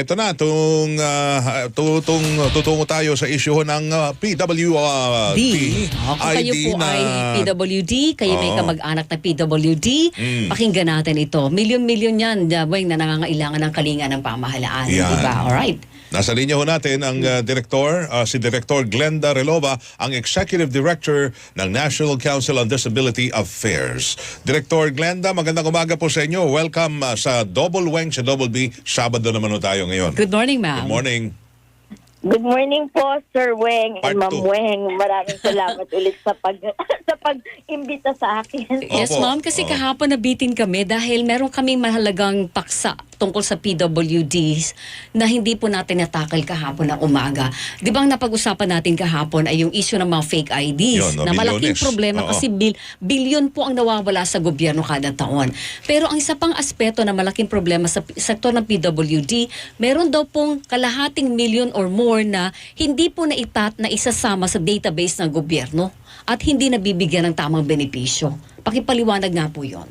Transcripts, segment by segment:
ito na, tung, ah, tutong, tutungo tayo sa isyu ng ah, PWD. Oh, kung kayo po na- ay PWD, kayo may Oo. kamag-anak na PWD, Mm. pakinggan natin ito. Milyon-milyon yan, Weng, na nangangailangan ng kalinga ng pamahalaan. Yan. Diba? Alright. Nasa linya ho natin ang ah, direktor, ah, si Director Glenda Relova, ang Executive Director ng National Council on Disability Affairs. Director Glenda, magandang umaga po sa inyo. Welcome ah, sa Double Weng sa Double B. Sabado naman tayo ngayon. Good morning, ma'am. Good morning. Good morning po, Sir Weng Part and Ma'am two. Weng. Maraming salamat ulit sa pag sa pag-imbita sa akin. Yes, Opo. ma'am. Kasi Oo. kahapon nabitin kami dahil meron kaming mahalagang paksa tungkol sa PWDs na hindi po natin natakal kahapon ng umaga. Di ba ang napag-usapan natin kahapon ay yung issue ng mga fake IDs Yun, no, na malaking bilyones. problema Oo. kasi bil, bilyon po ang nawawala sa gobyerno kada taon. Pero ang isa pang aspeto na malaking problema sa p- sektor ng PWD, meron daw pong kalahating milyon or more na hindi po naitat na isasama sa database ng gobyerno at hindi nabibigyan ng tamang benepisyo. Pakipaliwanag nga po yon.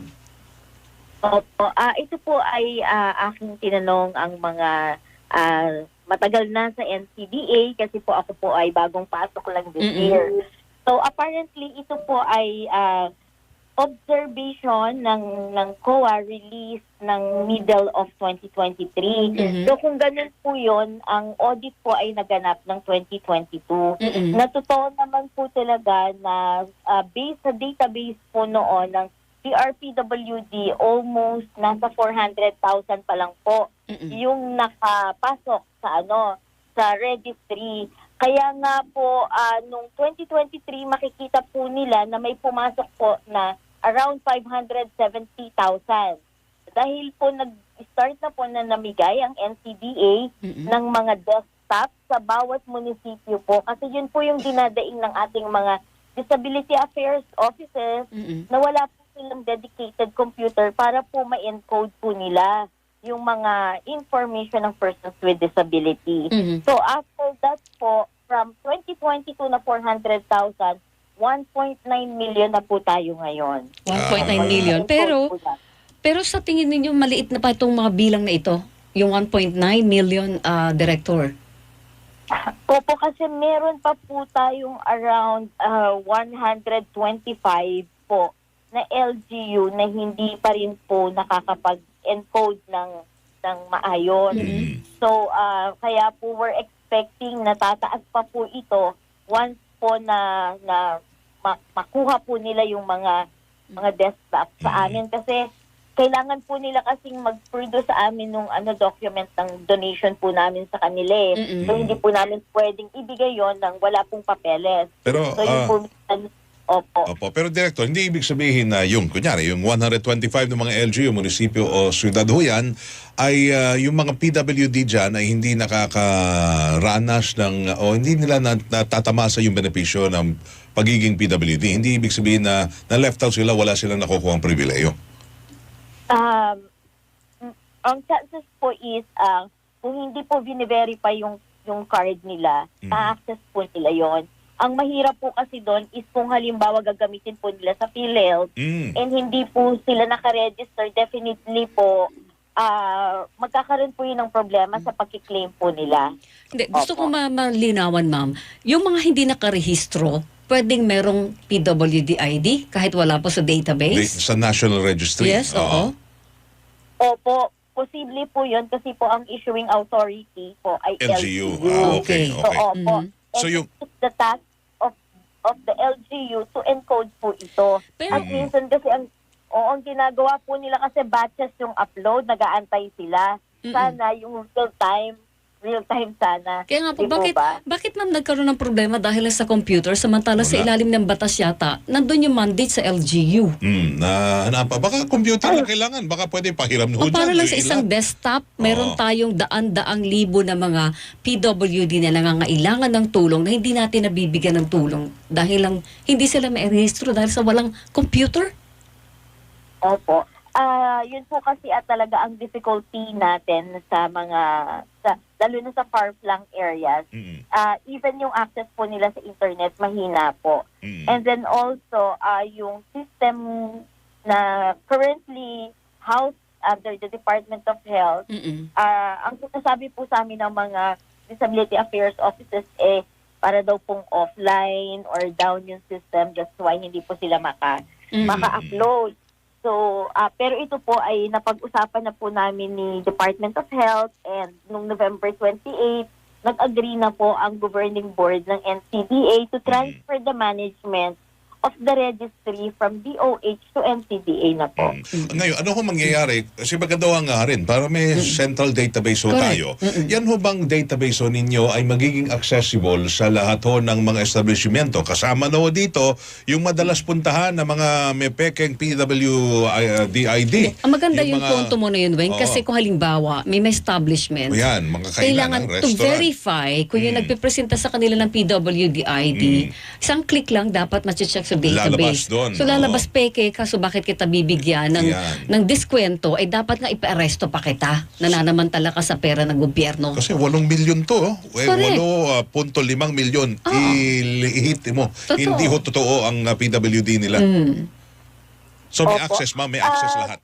Opo, ah ito po ay ah, aking tinanong ang mga ah, matagal na sa NCDA kasi po ako po ay bagong pasok lang this Mm-mm. year. So apparently ito po ay ah, observation ng ng COA release ng middle of 2023. Mhm. So kung ganun po 'yon, ang audit po ay naganap ng 2022. Mm-mm. na totoo naman po talaga na ah, based sa database po noon ng PRPWD, almost nasa 400,000 pa lang po Mm-mm. yung nakapasok sa ano sa registry. Kaya nga po ah, nung 2023 makikita po nila na may pumasok po na around 570,000. Dahil po nag-start na po na namigay ang NCDA Mm-mm. ng mga desktop sa bawat munisipyo po kasi yun po yung dinadaing ng ating mga disability affairs offices Mm-mm. na wala po silang dedicated computer para po ma-encode po nila yung mga information ng persons with disability. Mhm. So after that po, from 2022 na 400,000, 1.9 million na po tayo ngayon. 1.9 million. Pero pero sa tingin ninyo maliit na pa itong mga bilang na ito, yung 1.9 million ah, director. Opo, kasi meron pa po tayong around ah, 125 po na LGU na hindi pa rin po nakakapag-encode ng ng maayos. Mm. So, ah, kaya po we're expecting na tataas pa po ito once po na na makuha po nila yung mga mga desktop sa Mm. amin kasi kailangan po nila kasing mag-produce sa amin nung ano document ng donation po namin sa kanila eh. Mm-mm. So hindi po namin pwedeng ibigay yon nang wala pong papeles. Pero, So yun ah, po opo. Opo, pero Director, hindi ibig sabihin na yung, kunyari, yung 125 ng mga LGU, munisipyo o syudad ho yan, ay ah, yung mga PWD dyan ay hindi nakakaranas ng, o hindi nila nat- natatamasa yung benepisyo ng pagiging PWD. Hindi ibig sabihin na, na left out sila, wala silang nakukuha ang pribileyo. Um, mm, ang chances po is, ah, kung hindi po bine-verify yung, yung card nila, Mhm. ma-access po nila yon. Ang mahirap po kasi doon is kung halimbawa gagamitin po nila sa PhilHealth Mm. and hindi po sila nakaregister, definitely po ah magkakaroon po yun ng problema sa pagkiklaim po nila. Hindi, gusto ko Opo. ma- malinawan, ma'am. Yung mga hindi nakarehistro, pwedeng merong PWD ID kahit wala po sa database? Sa National Registry. Yes, oo. Opo, posible po yun kasi po ang issuing authority po ay LGU. LGU. Ah, okay, Okay. So, okay. opo. Mhm. So, And yung- it's the task of of the LGU to encode po ito. Pero- At minsan kasi ang oo, ang ginagawa po nila kasi batches yung upload, nag-aantay sila. Sana yung real time, real time sana. Kaya nga po, Di bakit, ba? bakit ma'am nagkaroon ng problema dahil sa computer samantala sa ilalim ng batas yata, nandun yung mandate sa LGU? Mm, na, na, baka computer na kailangan. Baka pwede pahiram O ho para lang sa ilan. isang desktop, meron Oo. tayong daan-daang libo na mga PWD na nangangailangan ng tulong na hindi natin nabibigyan ng tulong dahil lang hindi sila may rehistro dahil sa walang computer? Opo. Ah, yun po kasi at talaga ang difficulty natin sa mga sa lalo na sa far-flung areas. Mm, Ah, even yung access po nila sa internet mahina po. mm. And then also, ah yung system na currently housed under the Department of Health, Mm-mm. ah ang sinasabi po sa amin ng mga disability affairs offices eh para daw pong offline or down yung system that's why hindi po sila maka Mm. maka-upload. So, ah, pero ito po ay napag-usapan na po namin ni Department of Health and nung November 28, nag-agree na po ang governing board ng NCDA to transfer the management of the registry from DOH to NCDA na po. Mm. Ngayon, ano ho mangyayari? Kasi maganda nga rin, para may central database ho Correct. tayo. Yan ho bang database ho ninyo ay magiging accessible sa lahat ho ng mga establishmento? Kasama na ho dito yung madalas puntahan ng mga may pekeng PWDID. Ang maganda yung, mga- punto mo na yun, Weng, Oo. kasi kung halimbawa, may may establishment, Yan, mga kailangan kailangan to restaurant. verify kung yung Mm. nagpipresenta sa kanila ng PWD-ID, isang click lang dapat mache-check sa Lalabas database. doon, So lalabas oo. peke ka, so bakit kita bibigyan ng, Yan. ng diskwento, ay dapat nga ipa-aresto pa kita. Nananamantala ka sa pera ng gobyerno. Kasi 8 milyon to. oh. Eh, Correct. 8.5 milyon. Oo. Ilihit mo. Totoo. Hindi ho totoo ang uh, PWD nila. Mm. So may Opo. access, ma'am. May access Ah, lahat.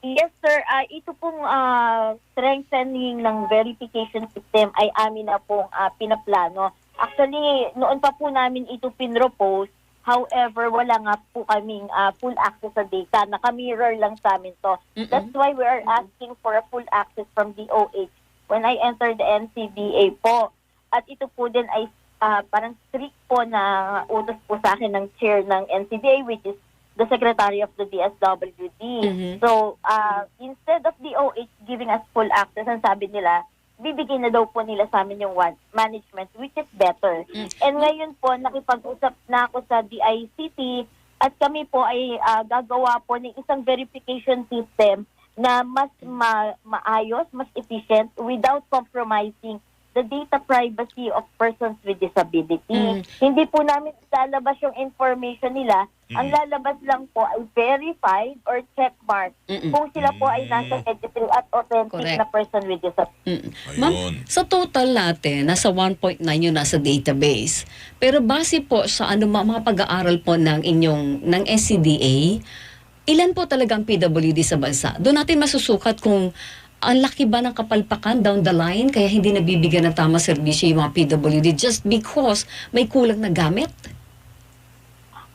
Yes, sir. Ah, ito pong ah, strengthening ng verification system ay amin na pong ah, pinaplano. Actually, noon pa po namin ito pinropose. However, wala nga po kaming ah, full access sa data. Naka-mirror lang sa amin to. Mm-mm. That's why we are asking for a full access from DOH when I entered the NCDA po. At ito po din ay ah, parang strict po na utos po sa akin ng chair ng NCDA which is the Secretary of the DSWD. Mhm. So, uh, instead of DOH giving us full access, ang sabi nila, bibigyan na daw po nila sa amin yung one, management, which is better. Mm. And ngayon po, nakipag-usap na ako sa DICT at kami po ay ah, gagawa po ng isang verification system na mas ma- maayos, mas efficient without compromising the data privacy of persons with disability. Mm. Hindi po namin lalabas yung information nila. Ang Mm. lalabas lang po ay verified or checkmark Mm-mm. kung sila po ay nasa registry at authentic Correct. na person with disability. Mm. Ayun. Ma'am, sa total natin, nasa 1.9 yun nasa database. Pero base po sa ano mga pag-aaral po ng inyong ng SCDA, ilan po talaga ang PWD sa bansa? Doon natin masusukat kung ang laki ba ng kapalpakan down the line kaya hindi nabibigyan ng tama serbisyo yung mga PWD just because may kulang na gamit?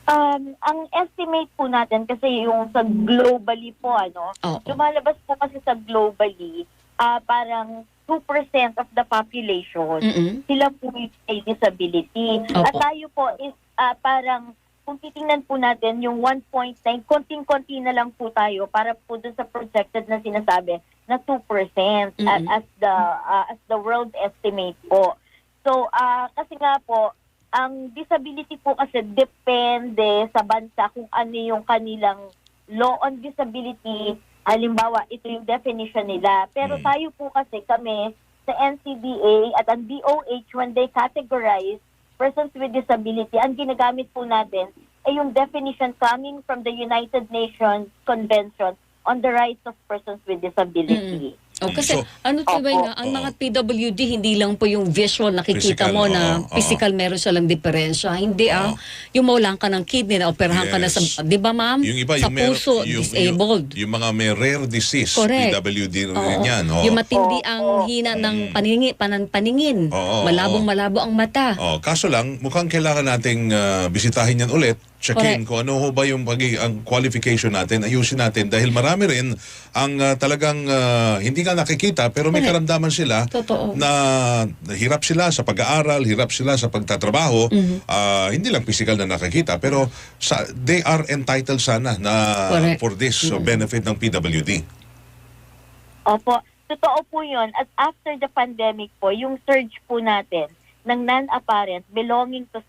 Um, ang estimate po natin kasi yung sa globally po ano, Oo. lumalabas po kasi sa globally ah parang 2% of the population Mm-mm. sila po may disability. Opo. At tayo po is ah, parang kung titingnan po natin yung 1.9, konting-konti na lang po tayo para po dun sa projected na sinasabi na 2% at- Mm-mm. as the ah, as the world estimate po. So ah kasi nga po ang disability po kasi depende sa bansa kung ano yung kanilang law on disability. Halimbawa, ito yung definition nila. Pero Mm. tayo po kasi kami sa NCDA at ang DOH when they categorize persons with disability, ang ginagamit po natin ay yung definition coming from the United Nations Convention on the Rights of Persons with Disability. O kasi So- ano tiway Opo. nga, ang mga PWD hindi lang po yung visual nakikita Physical, mo na oo, oo. physical meron silang diferensya. Hindi ah, yung maulang ka ng kidney na operahan ka na sa, Yes. di ba ma'am? Yung iba, sa yung, puso, yung, disabled. Yung, yung mga may rare disease, Correct. PWD rin Oo. yan. oo. Yung matindi ang hina Mm. ng paningin, panan, paningin. Oo, Malabong oo. malabo ang mata. Oh, kaso lang, mukhang kailangan nating ah, bisitahin yan ulit. Checkin Correct. kung ano ho ba yung pagi ang qualification natin, ayusin natin dahil marami rin ang ah, talagang ah, hindi nga nakikita pero may Correct. karamdaman sila Totoo. na hirap sila sa pag-aaral, hirap sila sa pagtatrabaho. Mhm. Ah, hindi lang physical na nakikita pero sa, they are entitled sana na Correct. for this uh, benefit ng PWD. Opo, totoo po yun. At after the pandemic po, yung surge po natin ng non-apparent belonging to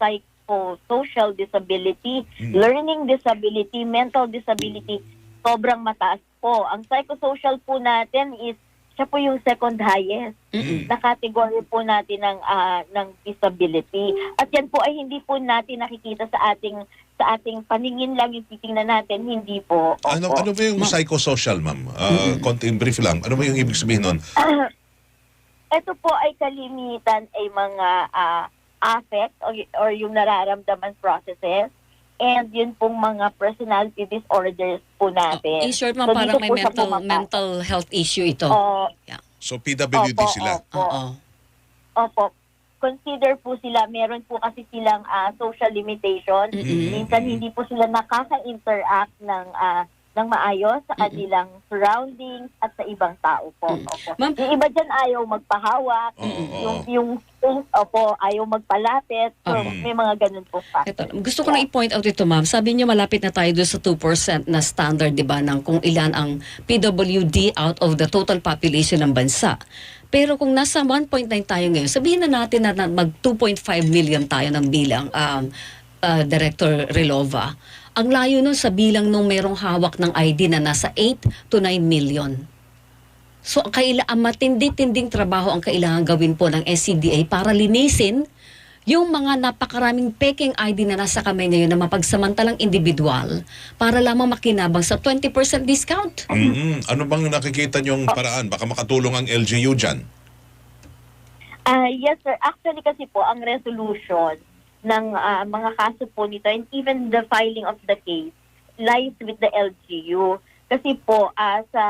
psychosocial disability, Mm. learning disability, mental disability, sobrang mataas po. Ang psychosocial po natin is siya po yung second highest Mm-mm. na category po natin ng ah, ng disability. At yan po ay hindi po natin nakikita sa ating sa ating paningin lang yung titingnan natin, hindi po. Opo. Ano ano ba yung psychosocial, ma'am? Uh, konting brief lang. Ano ba yung ibig sabihin nun? Ito po ay kalimitan ay mga ah, affect or, or yung nararamdaman processes and yun pong mga personality disorders po natin. In short, ma'am, So, parang may mental mental health issue ito. Oo. Yeah. So PWD Opo, sila. opo. Oo. Opo. Consider po sila, meron po kasi silang ah, social limitation. Mm-mm. Minsan hindi po sila nakaka-interact ng ah, ng maayos sa kanilang surroundings at sa ibang tao po. Mm. Opo. Ma'am- Yung iba dyan ayaw magpahawak, Oo, yung, yung opo, ayaw magpalapit. So, Oo. may mga ganun po pa. Ito, gusto ko na i-point out ito, ma'am. Sabi niyo malapit na tayo doon sa 2% na standard, di ba, ng kung ilan ang PWD out of the total population ng bansa. Pero kung nasa 1.9 tayo ngayon, sabihin na natin na, na mag 2.5 million tayo ng bilang um, uh, Director Relova. Ang layo nun sa bilang nung merong hawak ng ID na nasa 8 to 9 million. So, kaila ang matindi-tinding trabaho ang kailangan gawin po ng SCDA para linisin yung mga napakaraming peking ID na nasa kamay ngayon na mapagsamantalang individual para lamang makinabang sa 20% discount. mm Ano bang nakikita niyong paraan? Baka makatulong ang LGU dyan. Ah, yes sir, actually kasi po ang resolution ng ah, mga kaso po nito and even the filing of the case lies with the LGU. Kasi po ah, sa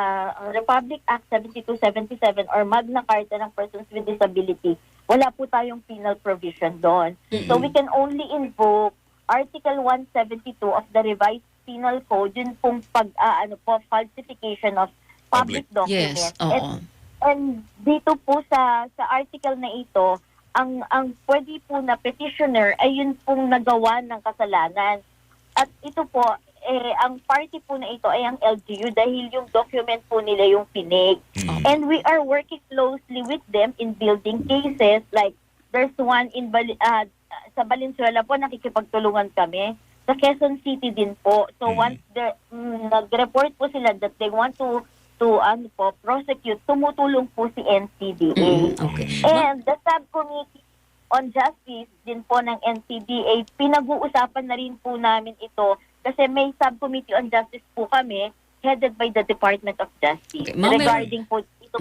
Republic Act 7277 or Magna Carta ng Persons with Disability, wala po tayong penal provision doon. So we can only invoke Article 172 of the Revised Penal Code, yun pong pag, ah, ano po, falsification of public, documents. Yes, And. And dito po sa sa article na ito, ang ang pwede po na petitioner ay yun pong nagawa ng kasalanan. At ito po eh ang party po na ito ay ang LGU dahil yung document po nila yung pinig. Mm. And we are working closely with them in building cases like there's one in Bali, ah, sa Valenzuela po nakikipagtulungan kami. Sa Quezon City din po. So Mm. once the, mm, nag-report po sila that they want to to ano po prosecute, tumutulong po si NCDA. Mm, okay. And the subcommittee on justice din po ng NCDA, pinag-uusapan na rin po namin ito kasi may subcommittee on justice po kami headed by the Department of Justice Okay, regarding po ito.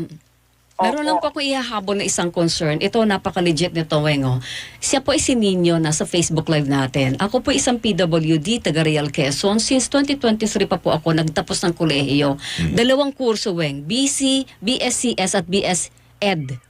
Meron lang po ako ihahabol na isang concern. Ito, napaka-legit nito, Wengo. Siya po ay si Nino, nasa Facebook Live natin. Ako po isang PWD, taga Real Quezon. Since 2023 pa po ako nagtapos ng kolehiyo. Dalawang kurso, Weng. BC, BSCS at BS Ed.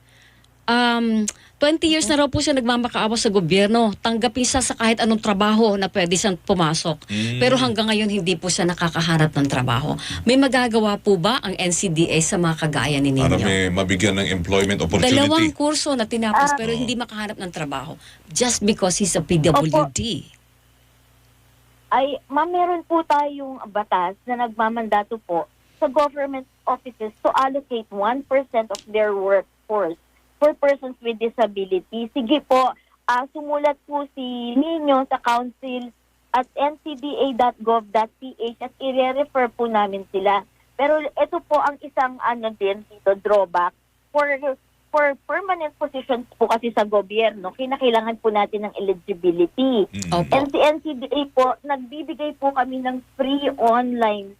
Um, 20 years na raw po siya nagmamakaawa sa gobyerno. Tanggapin siya sa kahit anong trabaho na pwede siyang pumasok. Mm. Pero hanggang ngayon hindi po siya nakakaharap ng trabaho. May magagawa po ba ang NCDA sa mga kagaya ni Para Ninyo? may mabigyan ng employment opportunity. Dalawang kurso na tinapos Ah. pero hindi makahanap ng trabaho just because he's a PWD. ay ma'am, meron po tayong batas na nagmamandato po sa government offices to allocate 1% of their workforce for persons with disability. Sige po, ah, sumulat po si Ninyo sa council at ncda.gov.ph at i-refer po namin sila. Pero ito po ang isang ano din dito, drawback. For for permanent positions po kasi sa gobyerno, kinakailangan po natin ng eligibility. Mm. Opo. And si NCDA po, nagbibigay po kami ng free online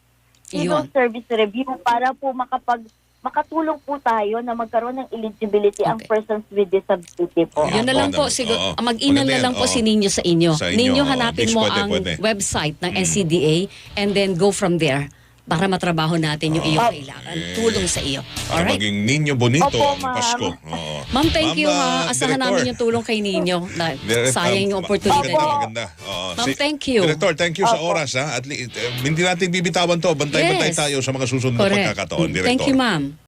civil service review para po makapag makatulong po tayo na magkaroon ng eligibility ang Okay. persons with disability po. Yeah. Yun na lang po, siguro, oo. mag-email na lang po oo. si Ninyo sa inyo. Sa inyo, Ninyo hanapin Please, mo pwede, ang pwede. website ng NCDA and then go from there para matrabaho natin yung iyong kailangan. Tulong sa iyo. Para Alright? maging ninyo bonito Opo, ang ma'am. Pasko. Oo. Ma'am, thank you ah, ha. Asahan Director. namin yung tulong kay Ninyo. Na, Direct- sayang yung opportunity. Maganda, Opo. maganda. Oo. Ma'am, thank you. Director, thank you sa Opo. oras. Ha? At least, eh, hindi natin bibitawan to. Bantay-bantay Yes. tayo sa mga susunod na Correct. pagkakataon, Director. Thank you, ma'am.